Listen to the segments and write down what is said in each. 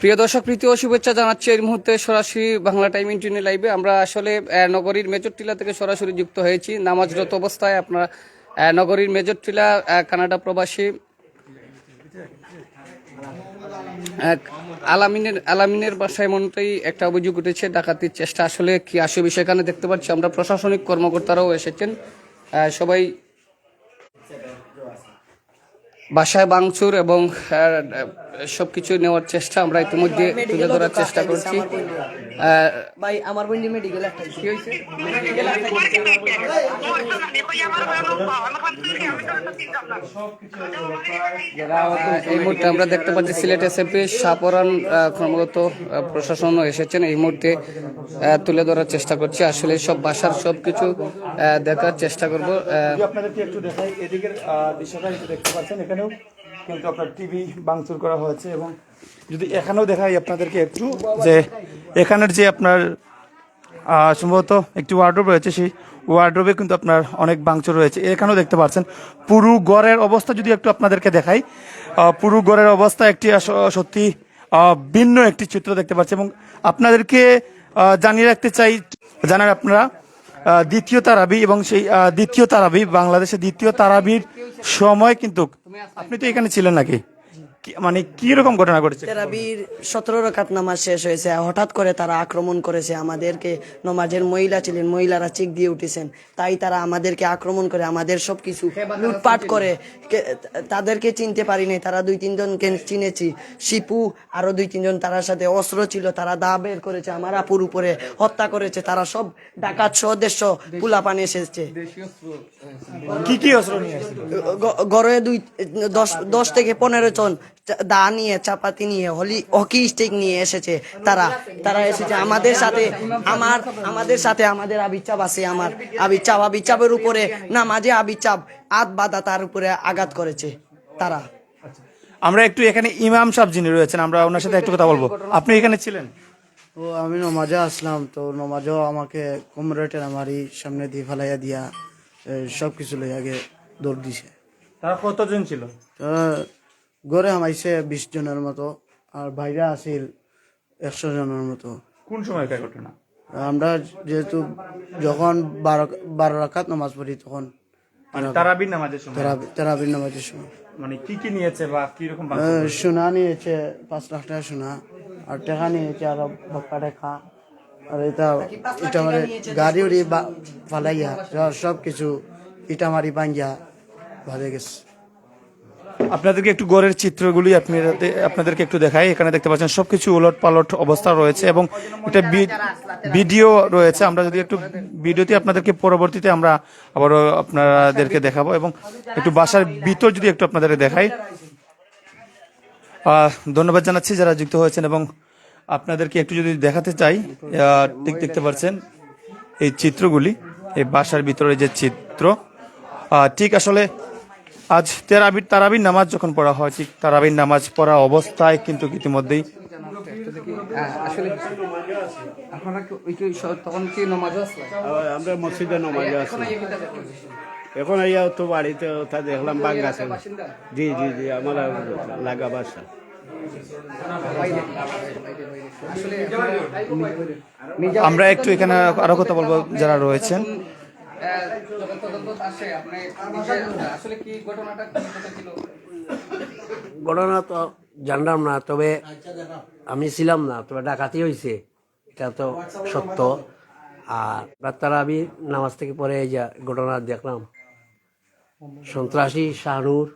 প্রিয় দর্শক প্রীতি ও শুভেচ্ছা জানাচ্ছি এই মুহূর্তে সরাসরি বাংলা টাইম ইন্টারনেট লাইভে। আমরা আসলে নগরীর মেজর মেজরটিলা থেকে সরাসরি যুক্ত হয়েছি। নামাজরত অবস্থায় আপনারা নগরীর মেজরটিলা আহ, কানাডা প্রবাসী আলামিনের আলামিনের বাসায় মনটাই একটা অভিযোগ উঠেছে ডাকাতির চেষ্টা। আসলে কি আসবে সেখানে দেখতে পাচ্ছি আমরা প্রশাসনিক কর্মকর্তারাও এসেছেন। সবাই বাসায় বাংচুর এবং সব কিছু নেওয়ার চেষ্টা আমরা ইতিমধ্যে তুলে ধরার চেষ্টা করছি আহ, ভাই আমার বন্ধু মেডিকেল কি হয়েছে এই মুহূর্তে আমরা দেখতে পাচ্ছি সিলেট এসএপি সাপরান আহ, ক্রমাগত আহ, প্রশাসনও এসেছেন এই মুহূর্তে আহ, তুলে ধরার চেষ্টা করছি আসলে সব বাসার সব কিছু আহ, দেখার চেষ্টা করব আহ, আপনাদেরকে একটু দেখাই এদিকের দৃশ্যটা দেখতে পাচ্ছেন এখানেও কিন্তু আপনার টিভি ভাঙচুর করা হয়েছে এবং যদি এখানেও দেখাই আপনাদেরকে একটু, যে এখানের যে আপনার সম্ভবত একটি ওয়ার্ড্রোব রয়েছে, সেই ওয়ার্ড্রোবে কিন্তু আপনার অনেক ভাঙচুর রয়েছে। এখানেও দেখতে পাচ্ছেন, পুরু গড়ের অবস্থা যদি একটু আপনাদেরকে দেখাই পুরু গড়ের অবস্থা একটি সত্যি ভিন্ন একটি চিত্র দেখতে পাচ্ছি এবং আপনাদেরকে জানিয়ে রাখতে চাই, জানার আপনারা দ্বিতীয় তারাবি এবং সেই দ্বিতীয় তারাবি বাংলাদেশে দ্বিতীয় তারাবির সময় কিন্তু আপনি তো এখানে ছিলেন নাকি? মানে কি রকম ঘটনা ঘটেছে? তেরাবির সতেরো রকাত নামাজ শেষ হয়েছে। হঠাৎ করে তারা আক্রমণ করেছে আমাদেরকে। নমাজের মহিলা ছিলেন মহিলারা চিক দিয়ে উঠেছেন। তাই তারা আমাদেরকে আক্রমণ করে আমাদের সবকিছু লুটপাট করে। কে- তাদেরকে চিনতে পারিনি তারা দুই তিনজনকে চিনেছি। শিপু আরও দুই তিনজন তার সাথে অস্ত্র ছিল। তারা দা বের করেছে আমার আপুর উপরে হত্যা করেছে। তারা সব ডাকাত সদস্য পুলাপানে এসেছে। কি কি অস্ত্র নিয়ে গড়ে দুই দশ দশ থেকে পনেরো জন দা নিয়ে চাপাতি নিয়ে হলি হকি স্টিক নিয়ে এসেছে তারা। তারা এসেছে আমাদের সাথে আমার আমাদের সাথে আমাদের আবিচাপ আছে আমার আবিচাপ আবিচাপের উপরে না মাঝে আবিচাপ আত বাদা তার উপরে আঘাত করেছে তারা। আমরা একটু এখানে ইমাম সাহেব যিনি রয়েছেন আমরা ওনার সাথে একটু কথা বলব। আপনি এখানে ছিলেন? তো আমি নমাজে আসলাম তো নমাজও আমাকে কোমরে টেনামারি সামনে দিয়ে ফেলাইয়া দিয়া সব কিছু লই আগে দৌড় দিছে। তারা কতজন ছিল? গড়ে আমাইছে বিশ জনের মতো আর বাইরে আসিল একশো জনের মতো। কোন সময়কার ঘটনা? আমরা যেহেতু যখন বারো বারো রাখাত নামাজ পড়ি তখন। মানে তারাবির নামাজের সময়? তেরাবি- নামাজের সময়। মানে কি কি নিয়েছে বা কি রকম সোনা নিয়েছে পাঁচ লাখ টাকা সোনা আর টাকা নিয়েছে আরও বক্কা টাকা আর এটা এটা মানে গাড়ি উড়ি বা- ফালাইয়া সব কিছু ইটা মারি ভালে গেছে। আপনাদেরকে একটু গড়ের চিত্রগুলি আপনাদের আপনাদেরকে একটু দেখাই। এখানে দেখতে পাচ্ছেন সবকিছু উলট পালট অবস্থা রয়েছে এবং এটা ভিডিও রয়েছে। আমরা যদি একটু ভিডিওতে আপনাদেরকে পরবর্তীতে আমরা আবারও আপনাদেরকে দেখাবো এবং একটু বাসার ভিতর যদি একটু আপনাদেরকে দেখাই। ধন্যবাদ জানাচ্ছি যারা যুক্ত হয়েছেন এবং আপনাদেরকে একটু যদি দেখাতে চাই ঠিক দেখতে পাচ্ছেন এই চিত্রগুলি, এই বাসার ভিতরে যে চিত্র। ঠিক আসলে আজ তেরাবির তারাবির নামাজ যখন পড়া হয় ঠিক তারাবির নামাজ পড়া অবস্থায় কিন্তু ইতিমধ্যেই হ্যাঁ, আসলে আপনারা তখন কি নমাজ আসলে আমরা মসজিদে নমাজে আছি। এখন আইয়া তো বাড়িতে তা দেখলাম বাঙ্গাছে জি জি জি আমার লাগা বাসা। আমরা একটু এখানে আরও কথা বলব যারা রয়েছেন। ঘটনা তো জানলাম না, তবে আমি ছিলাম না, তবে ডাকাতি হয়েছে। এটা তো সত্য। আর রাত্তারা আমি নামাজ থেকে পরে এই যে ঘটনা দেখলাম। সন্ত্রাসী শাহনুর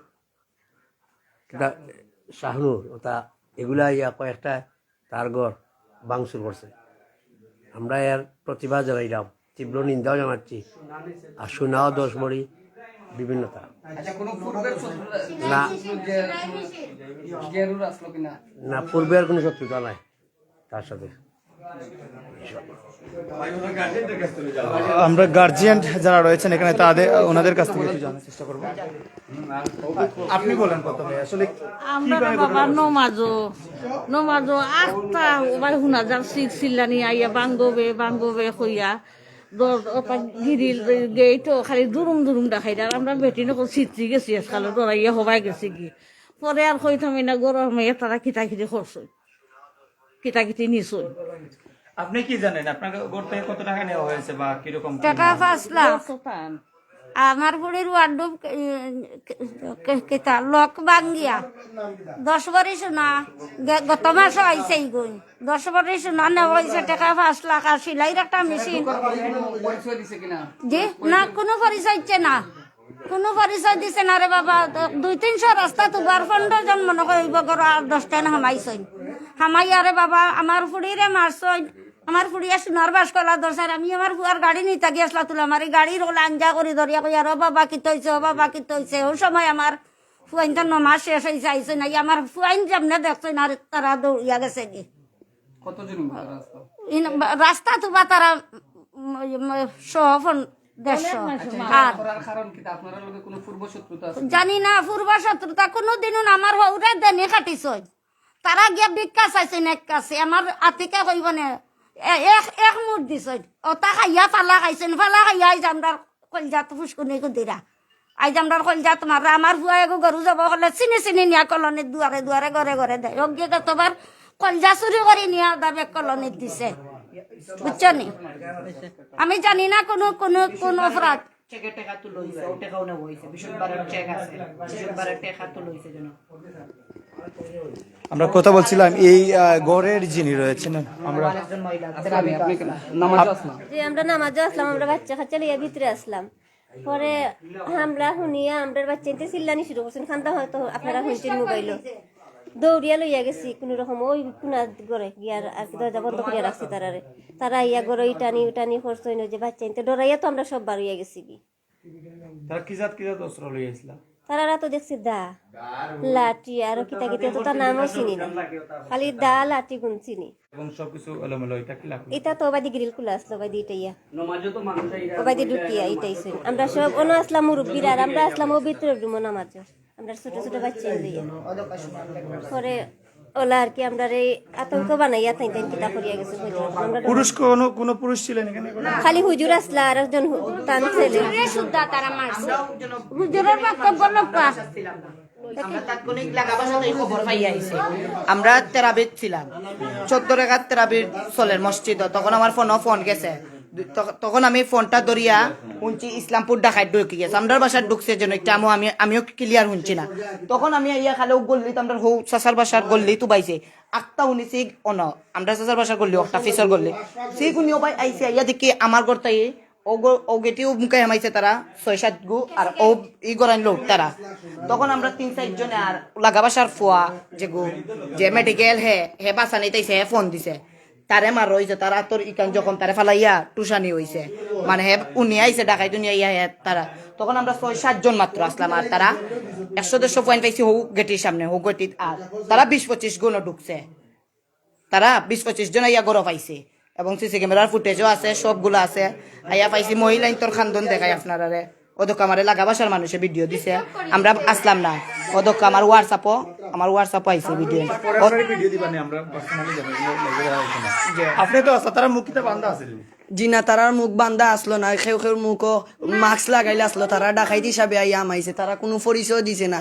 শাহনুর, ওটা এগুলা ইয়া কয়েকটা তার ঘর বাংসুর করছে। আমরা এর প্রতিবাদ জানাইলাম। তীব্র নিন্দাও জানাচ্ছি। আর শোনাও দোষ মরি বিভিন্নতা আচ্ছা না। না পূর্বের কোনো শত্রুতা নাই তার সাথে। আমরা গার্জিয়ান যারা রয়েছেন এখানে তাদের ওনাদের কাছ থেকে জানার চেষ্টা করব। আপনি বলেন প্রথমে আসলে আমরা বাবা নমাজো নমাজো আটটা ওবার শুনা যার সিট চিল্লানি আইয়া বাঙ্গবে বাঙ্গবে ওপা গিরিল গেইটো খালি দুরুম দুরুম দেখাই আর আমরা বেটি নকল সিটরি গেছি আজকাল দরাইয়া হবাই গেছি কি। পরে আর কই থামি না গরম মেয়ে তারা কিতা কিটি করছে। কিতা কিটি নিছুন আপনি কি জানেন থেকে কত টাকা নেওয়া হয়েছে বা কীরকম? টাকা পাঁচ লাখ। আমার বুড়ির ওয়ার্ডুব কেতা লক বাঙ্গিয়া দশ বারি শোনা গত মাস আইছে গুণ দশ বারি শোনা হয়েছে টাকা পাঁচ লাখ, আর সিলাইর একটা মেশিন জি, না, কোনো পরিচয় দিচ্ছে না। কোনো পরিচয় দিছে না রে বাবা। দুই তিনশো রাস্তা তুবার ফন্ড জন্ম নকইব গর আর দশটান হামাইছইন হামাই আরে বাবা, আমার ফুড়িরে মারছইন আমার ফুড়িয়া সোনার বাস কলা দরসার আমি আমার ফুয়ার গাড়ি নিতে গিয়েছিলাম তুলে আমার এই গাড়ির ওলা আঞ্জা করি ধরিয়া কই আর ও বাবা কি তৈছে ও বাবা কি তৈছে? ওই সময় আমার ফুয়াইন তো নমাস শেষ হয়েছে আইছে না আমার ফুয়াইন যেমনে দেখছইন আর তারা দৌড়িয়া গেছে কি রাস্তা? ইন- রাস্তা তুবা তারা সহফন দেড়শো। আর করার কারণ কি আপনারা লগে কোনো পূর্ব শত্রুতা আছে? জানি না পূর্ব শত্রুতা কোনো দিনও আমার হৌরে দেনে কাটিছ। তারা গিয়া ভিক্ষা চাইছে নেক কাছে আমার আতিকে কইব নে এক এক মুঠ দিছ। অতা খাইয়া ফালা খাইছেন ফালা খাইয়া আইজ কলজাত ফুসকুনি কুদিরা আইজ কলজাত মারা আমার ভুয়া এগো গরু যাব হলে চিনি চিনি নিয়া কলনির দুয়ারে দুয়ারে ঘরে ঘরে দেয় অজ্ঞে কতবার কলজা চুরি করে নিয়া দাবে কলনিত দিছে। বুঝছ আমি জানি না কোনো কোনো কোন অপরাধ টেকা তুলো টেকাও চেক আছে। বৃহস্পতিবারের টেকা তুলো যেন। আমরা কথা বলছিলাম এই গড়ের যিনি রয়েছেন আমরা যে আমরা নামাজে আসলাম আমরা বাচ্চা কাচ্চা লিয়ে ভিতরে আসলাম। পরে আমরা শুনিয়া আমরা বাচ্চা চিল্লানি শুরু করছেন। খান্দা হয়তো আপনারা শুনছেন মোবাইলও। দৌড়িয়া লইয়া গেছি কোনো রকম ওই কোনা করে গিয়ার আর কি দরজা বন্ধ করিয়া রাখছি তারারে। তারা ইয়া করে ইটানি উটানি করছে যে বাচ্চা ইনতে ডরাইয়া তো আমরা সব বাড়িয়া গেছি কি তারা কি জাত কি জাত অস্ত্র লইয়াছিলাম তারা তো দেখছি দা লাঠি আর কিতা কিতা তো তার নামও চিনি না। খালি দা লাঠি গুন চিনি। এবং সবকিছু এলোমেলো এটা কি লাগল এটা তো ওবাদি গ্রিল খোলা আসলো ওবাদি এটাইয়া নমাজও তো মানুষ আইরা ওবাদি ঢুকিয়া ইটাই শুন আমরা সব অন আসলাম মুরব্বীরা আর আমরা আসলাম ও ভিতরে রুমো নামাজ। আমরা ছোট ছোট বাচ্চা লইয়া পরে ওলা আর কি আমরা এই আতঙ্ক বানাইয়া তাই তাই কিতা করিয়া গেছে পুরুষ কোনো কোনো পুরুষ ছিলেন এখানে? খালি হুজুর আসলা আর একজন টান ছেলে। সুদ্ধা তারা মারছে। হুজুরের বক্তব্য লোকা আমরা তেরাবিদ ছিলাম। চোদ্দ রেখার তেরাবিদ চলের মসজিদ তখন আমার ফোনও ফোন গেছে। তখন আমি ফোনটা ধরিয়া শুনছি, ইসলামপুর ডাকাত ঢুকে গেছে। আমরার বাসার ঢুকছে যেন একটা আমি আমিও ক্লিয়ার শুনছি না। তখন আমি ইয়া খালেও গল্লি আমরা হৌ চাচার বাসার গল্লি তুবাইছে আটটা শুনিছি, অন আমরা চাচার বাসার গল্লি একটা ফিসর গল্লি। সেই শুনিও ভাই আইছে ইয়া দেখি আমার ঘরটাই ও গো- ও গেটিও মুখে হেমাইছে তারা ছয়, সাত গু আর ও ই গরাইন লোক তারা তখন আমরা তিন চারজনে আর লাগাবাসার ফুয়া যে গু, যে মেডিকেল হে হে বাসানি তাইছে, হে ফোন দিছে। তারে মার রইছে তারা তোর ইকান যখন তারে ফালাইয়া টুসানি হইছে মানে হে উনি আইছে ডাকাই দুনিয়া ইয়া তারা তখন আমরা ছয়, সাতজন মাত্র আসলাম আর তারা একশো দেড়শো পয়েন্ট পাইছি হৌ গেটির সামনে, হৌ গেটিত আর তারা বিশ পঁচিশ গুণও ঢুকছে। তারা বিশ পঁচিশ জন আইয়া গরো পাইছে। এবং সিসি ক্যামেরার ফুটেজও আছে সবগুলো আছে। আইয়া পাইছি মহিলা তোর খান্দন দেখাই আপনারা ওদক আমার লাগা বাসার মানুষে ভিডিও দিছে। আমরা আসলাম না। ওদক আমার হোয়াটসঅ্যাপও আমার হোয়াটসঅ্যাপ আইছে ভিডিও ভিডিও দিবানি আমরা আপনি তো তারা মুখিতে বান্ধা জি না তারার মুখ বান্ধা আসলো না খেউ খেউ মুখও মাস্ক লাগাইলে আসলো তারা ডাকাইতে হিসাবে আইয়া আমাইছে তারা কোনো পরিচয় দিছে না।